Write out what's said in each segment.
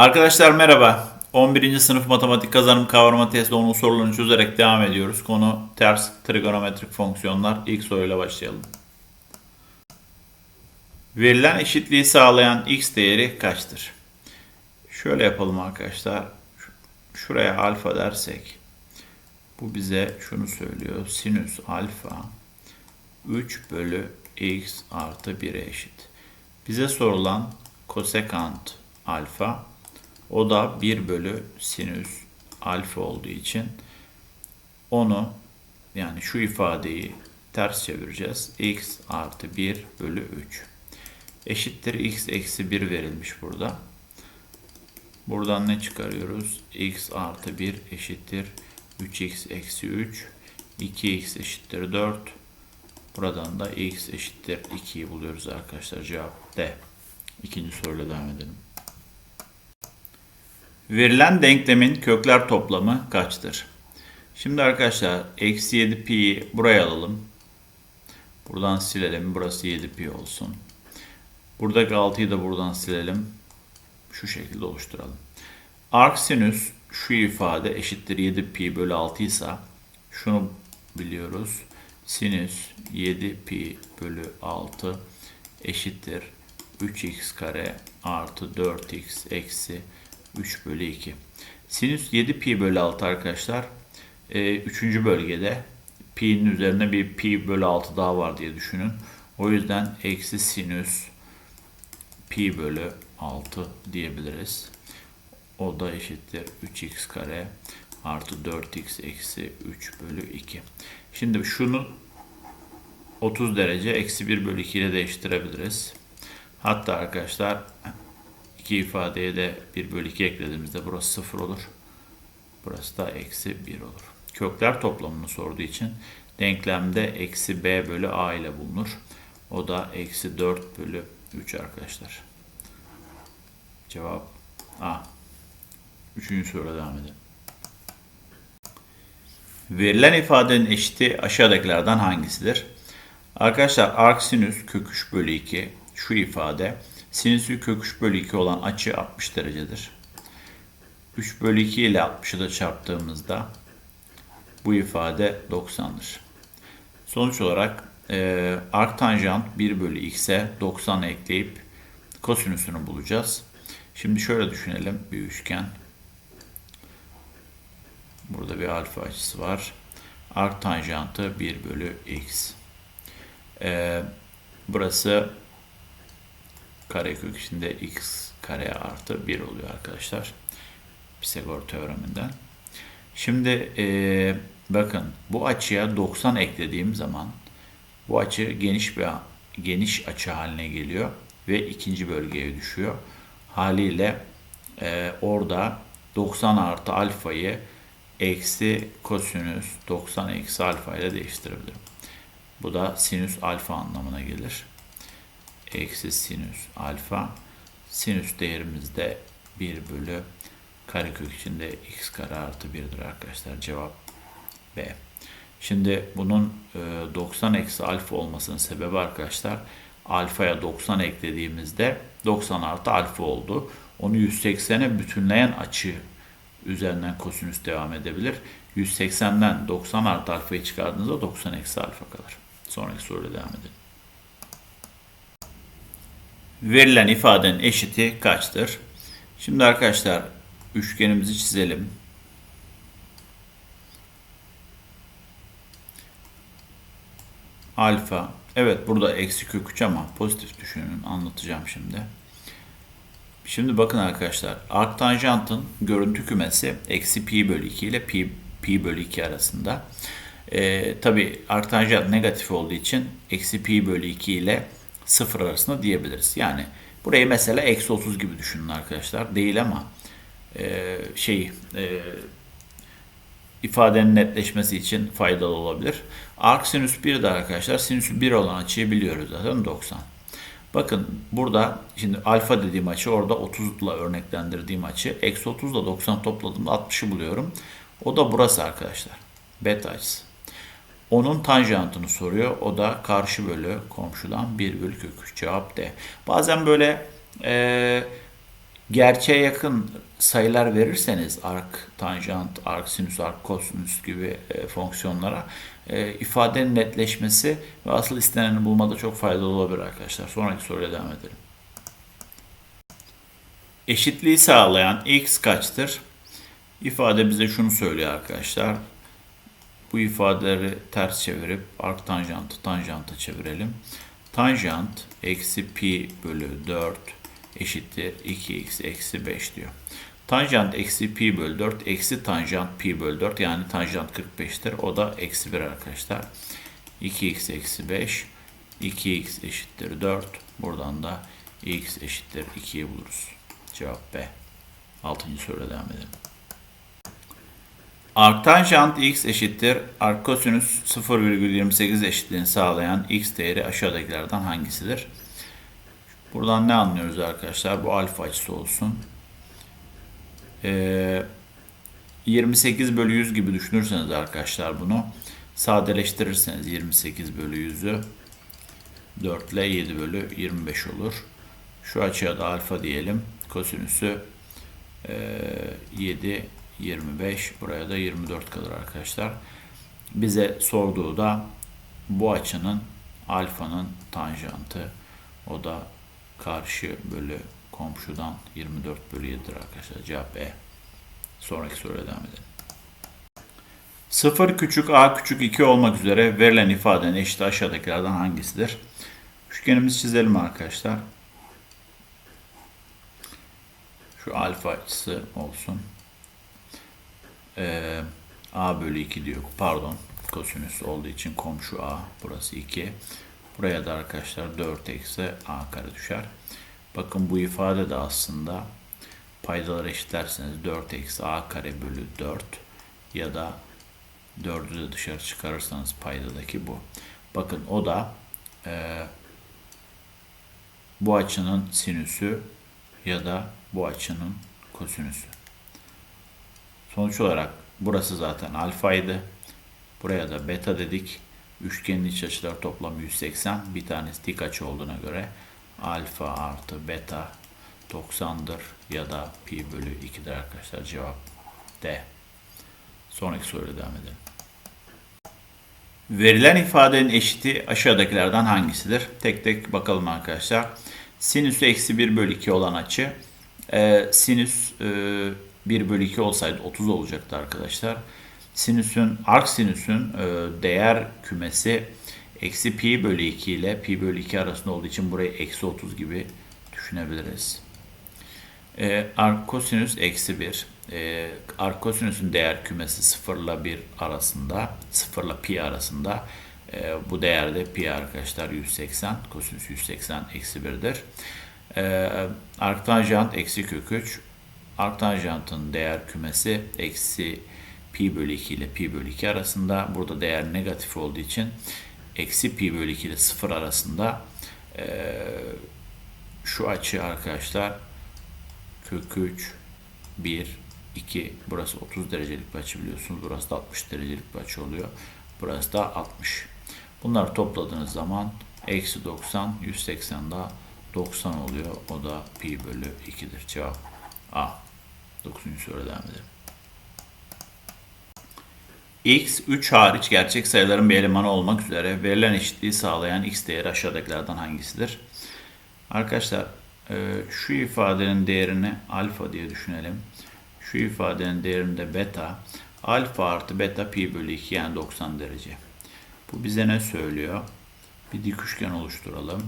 Arkadaşlar merhaba. 11. sınıf matematik kazanım kavrama testi onun sorularını çözerek devam ediyoruz. Konu ters trigonometrik fonksiyonlar. İlk soruyla başlayalım. Verilen eşitliği sağlayan x değeri kaçtır? Şöyle yapalım arkadaşlar. Şuraya alfa dersek bu bize şunu söylüyor. Sinüs alfa 3 bölü x artı 1'e eşit. Bize sorulan kosekant alfa o da 1 bölü sinüs alfa olduğu için onu yani şu ifadeyi ters çevireceğiz. x artı 1 bölü 3 eşittir x eksi 1 verilmiş burada. Buradan ne çıkarıyoruz? x artı 1 eşittir 3x eksi 3. 2x eşittir 4. Buradan da x eşittir 2'yi buluyoruz arkadaşlar. Cevap D. İkinci soruyla devam edelim. Verilen denklemin kökler toplamı kaçtır? Şimdi arkadaşlar eksi 7 pi'yi buraya alalım. Buradan silelim. Burası 7 pi olsun. Buradaki 6'yı da buradan silelim. Şu şekilde oluşturalım. Arc sinüs şu ifade eşittir 7 pi bölü 6 ise şunu biliyoruz. Sinüs 7 pi bölü 6 eşittir 3x kare artı 4x eksi 3 bölü 2. Sinüs 7 pi bölü 6 arkadaşlar. E, üçüncü bölgede pi'nin üzerine bir pi bölü 6 daha var diye düşünün. O yüzden eksi sinüs pi bölü 6 diyebiliriz. O da eşittir 3x kare artı 4x eksi 3 bölü 2. Şimdi şunu 30 derece eksi 1 bölü 2 ile değiştirebiliriz. Hatta arkadaşlar iki ifadeye de 1 bölü 2 eklediğimizde burası 0 olur. Burası da eksi 1 olur. Kökler toplamını sorduğu için denklemde eksi b bölü a ile bulunur. O da eksi 4 bölü 3 arkadaşlar. Cevap A. Üçüncü soruya devam edelim. Verilen ifadenin eşiti aşağıdakilerden hangisidir? Arkadaşlar arc sinüs kök 3 bölü 2 şu ifade sinüsü kök 3 bölü 2 olan açı 60 derecedir. 3 bölü 2 ile 60'ı da çarptığımızda bu ifade 90'dır. Sonuç olarak e, arc tanjant 1 bölü x'e 90 ekleyip kosinüsünü bulacağız. Şimdi şöyle düşünelim bir üçgen. Burada bir alfa açısı var. Arc tanjantı 1 bölü x. Ee, burası karekök içinde x kare artı 1 oluyor arkadaşlar. Pisagor teoreminden. Şimdi ee, bakın bu açıya 90 eklediğim zaman bu açı geniş bir geniş açı haline geliyor ve ikinci bölgeye düşüyor. Haliyle e, orada 90 artı alfayı eksi kosinüs 90 eksi alfa ile değiştirebilirim. Bu da sinüs alfa anlamına gelir. Eksi sinüs alfa. Sinüs değerimiz de 1 bölü karekök içinde x kare artı 1'dir arkadaşlar. Cevap B. Şimdi bunun 90 eksi alfa olmasının sebebi arkadaşlar alfaya 90 eklediğimizde 90 artı alfa oldu. Onu 180'e bütünleyen açı üzerinden kosinüs devam edebilir. 180'den 90 artı alfayı çıkardığınızda 90 eksi alfa kalır. Sonraki soruyla devam edelim. Verilen ifadenin eşiti kaçtır? Şimdi arkadaşlar üçgenimizi çizelim. Alfa. Evet burada eksi kök 3 ama pozitif düşünün. Anlatacağım şimdi. Şimdi bakın arkadaşlar. Arktanjantın görüntü kümesi eksi pi bölü 2 ile pi, pi bölü 2 arasında. Ee, Tabi arktanjant negatif olduğu için eksi pi bölü 2 ile 0 arasında diyebiliriz. Yani burayı mesela eksi 30 gibi düşünün arkadaşlar. Değil ama e, şey e, ifadenin netleşmesi için faydalı olabilir. Arc sinüs 1 de arkadaşlar sinüs 1 olan açıyı biliyoruz zaten 90. Bakın burada şimdi alfa dediğim açı orada 30 ile örneklendirdiğim açı. Eksi 30 ile 90 topladığımda 60'ı buluyorum. O da burası arkadaşlar. Beta açısı. Onun tanjantını soruyor. O da karşı bölü komşudan 1 bölü kök 3. Cevap D. Bazen böyle e, gerçeğe yakın sayılar verirseniz ark, tanjant, ark, sinüs, ark, kosinüs gibi e, fonksiyonlara e, ifadenin netleşmesi ve asıl isteneni bulmada çok faydalı olabilir arkadaşlar. Sonraki soruya devam edelim. Eşitliği sağlayan x kaçtır? İfade bize şunu söylüyor arkadaşlar. Bu ifadeleri ters çevirip ark tanjantı tanjanta çevirelim. Tanjant eksi pi bölü 4 eşittir 2x eksi 5 diyor. Tanjant eksi pi bölü 4 eksi tanjant pi bölü 4 yani tanjant 45'tir. O da eksi 1 arkadaşlar. 2x eksi 5 2x eşittir 4. Buradan da x eşittir 2'yi buluruz. Cevap B. 6. soruya devam edelim. Arctanjant x eşittir arkosinüs 0,28 eşitliğini sağlayan x değeri aşağıdakilerden hangisidir? Buradan ne anlıyoruz arkadaşlar? Bu alfa açısı olsun. Ee, 28 bölü 100 gibi düşünürseniz arkadaşlar bunu sadeleştirirseniz 28 bölü 100'ü 4 ile 7 bölü 25 olur. Şu açıya da alfa diyelim. Kosinüsü e, 7 25 buraya da 24 kalır arkadaşlar. Bize sorduğu da bu açının alfanın tanjantı o da karşı bölü komşudan 24 bölü 7'dir arkadaşlar. Cevap E. Sonraki soruya devam edelim. 0 küçük a küçük 2 olmak üzere verilen ifadenin eşit aşağıdakilerden hangisidir? Üçgenimizi çizelim arkadaşlar. Şu alfa açısı olsun. Ee, a bölü 2 diyor. Pardon. Kosinüs olduğu için komşu a. Burası 2. Buraya da arkadaşlar 4 eksi a kare düşer. Bakın bu ifade de aslında paydaları eşitlerseniz 4 eksi a kare bölü 4 ya da 4'ü de dışarı çıkarırsanız paydadaki bu. Bakın o da e, bu açının sinüsü ya da bu açının kosinüsü. Sonuç olarak burası zaten alfaydı. Buraya da beta dedik. Üçgenin iç açılar toplamı 180. Bir tanesi dik açı olduğuna göre alfa artı beta 90'dır ya da pi bölü 2'dir arkadaşlar. Cevap D. Sonraki soruya devam edelim. Verilen ifadenin eşiti aşağıdakilerden hangisidir? Tek tek bakalım arkadaşlar. Sinüsü eksi 1 bölü 2 olan açı. E, sinüs e, 1 bölü 2 olsaydı 30 olacaktı arkadaşlar. Sinüsün, arc sinüsün e, değer kümesi eksi pi bölü 2 ile pi bölü 2 arasında olduğu için burayı eksi 30 gibi düşünebiliriz. E, arc kosinüs eksi 1. E, arc kosinüsün değer kümesi 0 ile 1 arasında, 0 ile pi arasında. E, bu değerde pi arkadaşlar 180, kosinüs 180 eksi 1'dir. E, arctanjant eksi kök 3. Arctanjantın değer kümesi eksi pi bölü 2 ile pi bölü 2 arasında. Burada değer negatif olduğu için eksi pi bölü 2 ile 0 arasında e, şu açı arkadaşlar kök 3 1 2 burası 30 derecelik bir açı biliyorsunuz. Burası da 60 derecelik bir açı oluyor. Burası da 60. Bunları topladığınız zaman eksi 90 180 daha 90 oluyor. O da pi bölü 2'dir. Cevap A. 9. soruya devam edelim. x 3 hariç gerçek sayıların bir elemanı olmak üzere verilen eşitliği sağlayan x değeri aşağıdakilerden hangisidir? Arkadaşlar e, şu ifadenin değerini alfa diye düşünelim. Şu ifadenin değerini de beta. Alfa artı beta pi bölü 2 yani 90 derece. Bu bize ne söylüyor? Bir dik üçgen oluşturalım.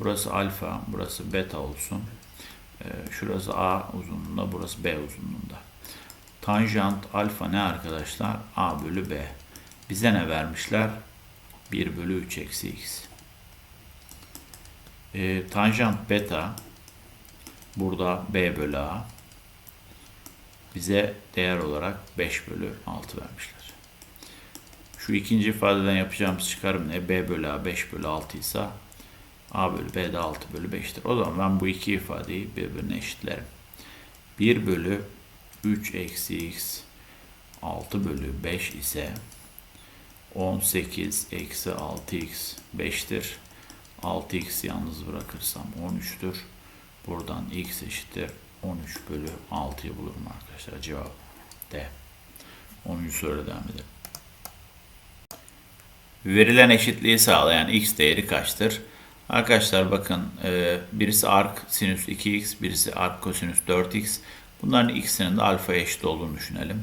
Burası alfa, burası beta olsun. Ee, şurası A uzunluğunda, burası B uzunluğunda. Tanjant alfa ne arkadaşlar? A bölü B. Bize ne vermişler? 1 bölü 3 eksi x. E, tanjant beta burada B bölü A. Bize değer olarak 5 bölü 6 vermişler. Şu ikinci ifadeden yapacağımız çıkarım ne? B bölü A 5 bölü 6 ise A bölü B de 6 bölü 5'tir. O zaman ben bu iki ifadeyi birbirine eşitlerim. 1 bölü 3 eksi x 6 bölü 5 ise 18 eksi 6x 5'tir. 6x yalnız bırakırsam 13'tür. Buradan x eşittir 13 bölü 6'yı bulurum arkadaşlar. Cevap D. 10. soruya devam edelim. Verilen eşitliği sağlayan x değeri kaçtır? Arkadaşlar bakın e, birisi arc sinüs 2x, birisi arc kosinüs 4x. Bunların ikisinin de alfa eşit olduğunu düşünelim.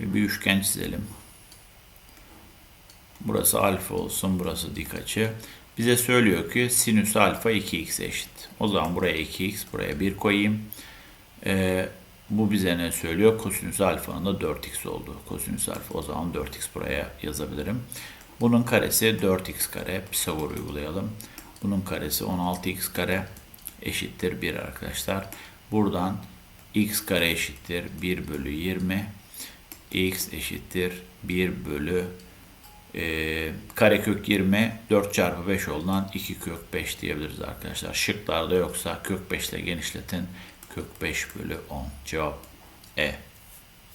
Bir üçgen çizelim. Burası alfa olsun, burası dik açı. Bize söylüyor ki sinüs alfa 2x eşit. O zaman buraya 2x, buraya 1 koyayım. E, bu bize ne söylüyor? Kosinüs alfanın da 4x olduğu. Kosinüs alfa o zaman 4x buraya yazabilirim. Bunun karesi 4x kare. Pisagor uygulayalım. Bunun karesi 16x kare eşittir 1 arkadaşlar. Buradan x kare eşittir 1 bölü 20. x eşittir 1 bölü e, karekök 20 4 çarpı 5 olduğundan 2 kök 5 diyebiliriz arkadaşlar. Şıklarda yoksa kök 5 ile genişletin. Kök 5 bölü 10. Cevap E.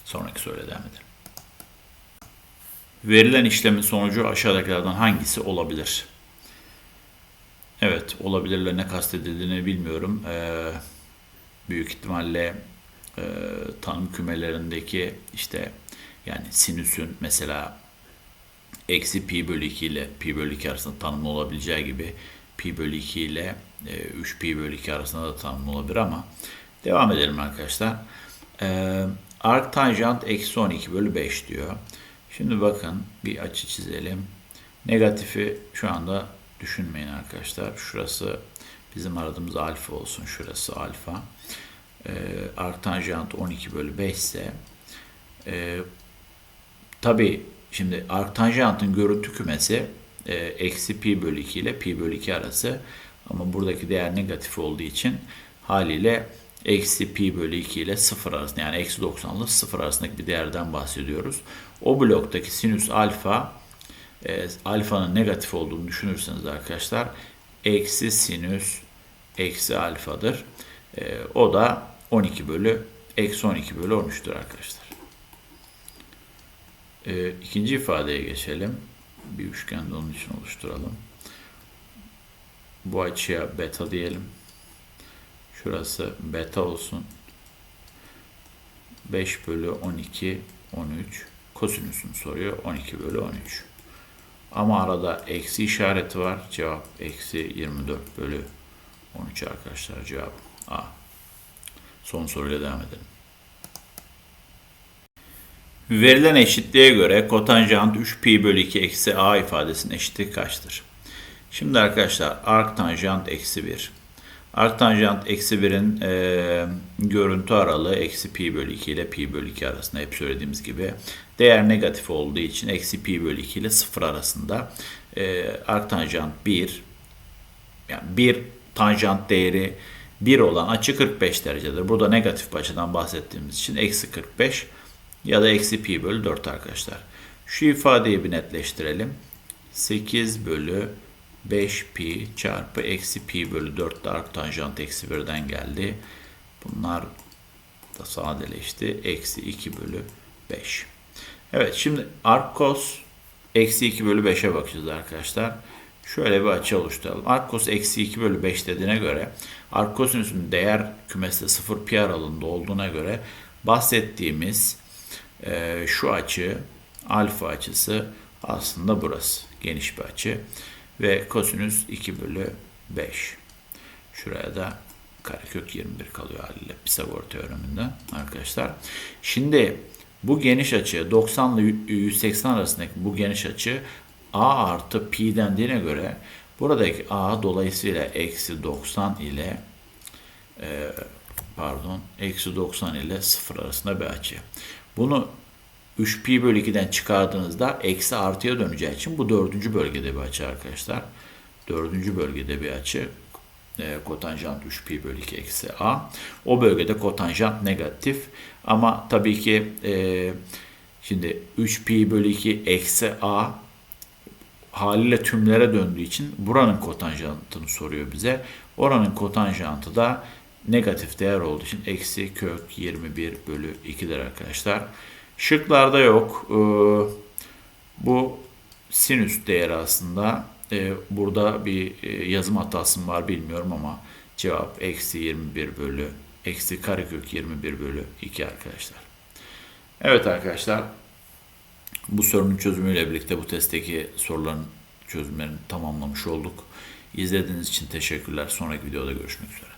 Sonraki soruya devam edelim. Verilen işlemin sonucu aşağıdakilerden hangisi olabilir? Evet, olabilirle ne kastedildiğini bilmiyorum. Ee, büyük ihtimalle e, tanım kümelerindeki işte yani sinüsün mesela eksi pi bölü 2 ile pi bölü 2 arasında tanımlı olabileceği gibi pi bölü 2 ile e, 3 pi bölü 2 arasında da tanımlı olabilir ama devam edelim arkadaşlar. Ee, arc tanjant eksi 12 bölü 5 diyor. Şimdi bakın bir açı çizelim. Negatifi şu anda düşünmeyin arkadaşlar. Şurası bizim aradığımız alfa olsun. Şurası alfa. Ee, arctanjant 12 bölü 5 ise e, tabi şimdi arctanjantın görüntü kümesi e, eksi pi bölü 2 ile pi bölü 2 arası ama buradaki değer negatif olduğu için haliyle eksi pi bölü 2 ile 0 arasında yani eksi 90 ile 0 arasındaki bir değerden bahsediyoruz. O bloktaki sinüs alfa e, alfanın negatif olduğunu düşünürseniz arkadaşlar eksi sinüs eksi alfadır. E, o da 12 bölü eksi 12 bölü 13'tür arkadaşlar. E, ikinci ifadeye geçelim. Bir üçgen de onun için oluşturalım. Bu açıya beta diyelim. Şurası beta olsun. 5 bölü 12 13 kosinüsünü soruyor 12 bölü 13. Ama arada eksi işareti var. Cevap eksi 24 bölü 13 arkadaşlar. Cevap A. Son soruyla devam edelim. Verilen eşitliğe göre kotanjant 3 pi bölü 2 eksi a ifadesinin eşitliği kaçtır? Şimdi arkadaşlar arc tanjant eksi 1. Arc tanjant eksi 1'in e, görüntü aralığı eksi pi bölü 2 ile pi bölü 2 arasında hep söylediğimiz gibi. Değer negatif olduğu için eksi pi bölü 2 ile 0 arasında. E, arc tanjant 1 yani 1 tanjant değeri 1 olan açı 45 derecedir. Burada negatif açıdan bahsettiğimiz için eksi 45 ya da eksi pi bölü 4 arkadaşlar. Şu ifadeyi bir netleştirelim. 8 bölü 5 pi çarpı eksi pi bölü 4 de arc tanjant eksi 1'den geldi. Bunlar da sadeleşti. Eksi 2 bölü 5. Evet şimdi arc cos eksi 2 bölü 5'e bakacağız arkadaşlar. Şöyle bir açı oluşturalım. Arc cos eksi 2 bölü 5 dediğine göre arc cosinüsün değer kümesi 0 pi aralığında olduğuna göre bahsettiğimiz e, şu açı alfa açısı aslında burası. Geniş bir açı ve kosinüs 2 bölü 5. Şuraya da karekök 21 kalıyor haliyle Pisagor teoreminden arkadaşlar. Şimdi bu geniş açı 90 ile 180 arasındaki bu geniş açı a artı pi dendiğine göre buradaki a dolayısıyla eksi 90 ile e, pardon eksi 90 ile 0 arasında bir açı. Bunu 3 pi bölü 2'den çıkardığınızda eksi artıya döneceği için bu dördüncü bölgede bir açı arkadaşlar. Dördüncü bölgede bir açı. E, kotanjant 3 pi bölü 2 eksi a. O bölgede kotanjant negatif. Ama tabii ki e, şimdi 3 pi bölü 2 eksi a haliyle tümlere döndüğü için buranın kotanjantını soruyor bize. Oranın kotanjantı da negatif değer olduğu için eksi kök 21 bölü 2'dir arkadaşlar. Şıklarda yok. Ee, bu sinüs değeri aslında. Ee, burada bir e, yazım hatası var bilmiyorum ama cevap eksi 21 bölü eksi karekök 21 bölü 2 arkadaşlar. Evet arkadaşlar bu sorunun çözümüyle birlikte bu testteki soruların çözümlerini tamamlamış olduk. İzlediğiniz için teşekkürler. Sonraki videoda görüşmek üzere.